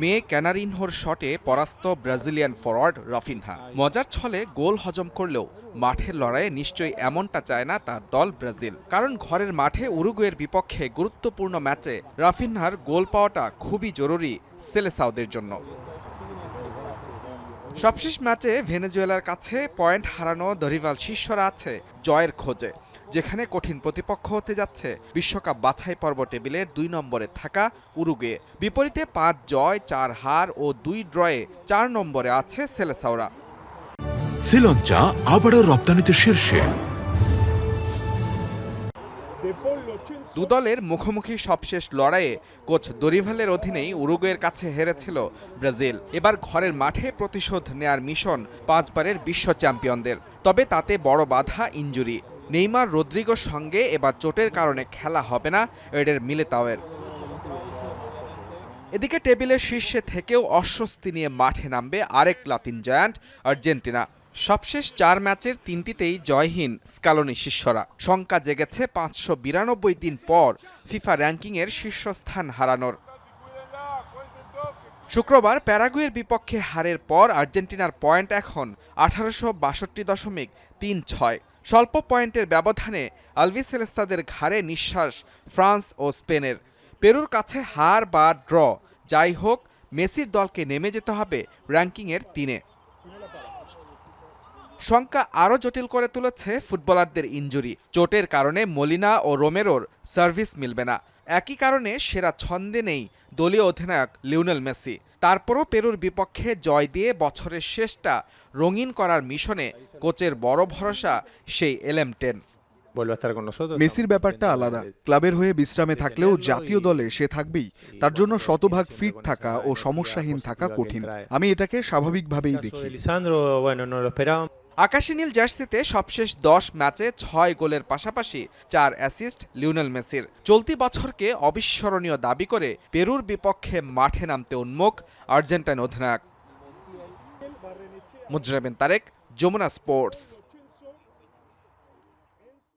মে ক্যানারিনহোর শটে পরাস্ত Brazilian forward Raphinha. মজার ছলে গোল হজম করলেও মাঠের লড়াইয়ে নিশ্চয়ই এমনটা চায় না তার দল ব্রাজিল। কারণ ঘরের মাঠে উরুগুয়ের বিপক্ষে গুরুত্বপূর্ণ ম্যাচে রাফিনহার গোল পাওয়াটা খুবই জরুরি সেলেসাউদের জন্য। সবশেষ ম্যাচে ভেনেজুয়েলার কাছে পয়েন্ট হারানো দরিভাল শিষ্যরা আছে জয়ের খোঁজে। যেখানে কঠিন প্রতিপক্ষ হতে যাচ্ছে। বিশ্বকাপ বাছাই পর্ব টেবিলের দুই নম্বরে থাকা উরুগুয়ে। বিপরীতে পাঁচ জয় চার হার ও দুই ড্রয়ে চার নম্বরে আছে সেলেসাওরা। শ্রীলঞ্চা আবারও রপ্তানিতে শীর্ষে। দু দলের মুখোমুখি সবশেষ লড়াইয়ে কোচ দরিভালের অধীনেই উরুগুয়ের কাছে হেরেছিল ব্রাজিল। এবার ঘরের মাঠে প্রতিশোধ নেয়ার মিশন পাঁচবারের বিশ্ব চ্যাম্পিয়নদের। তবে তাতে বড় বাধা ইঞ্জুরি। নেইমার রদ্রিগোর সঙ্গে এবার চোটের কারণে খেলা হবে না এডের মিলেতাওয়ের। এদিকে টেবিলের শীর্ষে থেকেও অস্বস্তি নিয়ে মাঠে নামবে আরেক লাতিন জায়ান্ট, আর্জেন্টিনা। সবশেষ চার ম্যাচের তিনটিতেই জয়হীন স্কালোনি শিষ্যরা। শঙ্কা জেগেছে পাঁচশো বিরানব্বই দিন পর ফিফা র্যাঙ্কিংয়ের শীর্ষস্থান হারানোর। শুক্রবার প্যারাগুয়ের বিপক্ষে হারের পর আর্জেন্টিনার পয়েন্ট এখন আঠারোশো বাষট্টি দশমিক তিন ছয়। স্বল্প পয়েন্টের ব্যবধানে আলভিসেলেস্তাদের ঘাড়ে নিঃশ্বাস ফ্রান্স ও স্পেনের। পেরুর কাছে হার বা ড্র, যাই হোক, মেসির দলকে নেমে যেতে হবে র্যাঙ্কিংয়ের তিনে। শঙ্কা আরও জটিল করে তুলেছে ফুটবলারদের ইঞ্জুরি। চোটের কারণে মলিনা ও রোমেরোর সার্ভিস মিলবে না। একই কারণে সেরা ছন্দে নেই দলীয় অধিনায়ক লিওনেল মেসি। তারপরও পেরুর বিপক্ষে জয় দিয়ে বছরের শেষটা রঙিন করার মিশনে কোচের বড় ভরসা সেই এলএম টেন. মেসির ব্যাপারটা আলাদা। ক্লাবের হয়ে বিশ্রামে থাকলেও জাতীয় দলে সে থাকবেই। তার জন্য শতভাগ ফিট থাকা ও সমস্যাহীন থাকা কঠিন। আমি এটাকে স্বাভাবিকভাবেই দেখি। আকাশী নীল জার্সিতে সবশেষ দশ ম্যাচে ছয় গোলের পাশাপাশি চার অ্যাসিস্ট লিওনেল মেসির। চলতি বছরকে অবিস্মরণীয় দাবি করে পেরুর বিপক্ষে মাঠে নামতে উন্মুখ আর্জেন্টাইন অধিনায়ক। মুজরাবিন তারেক, যমুনা স্পোর্টস।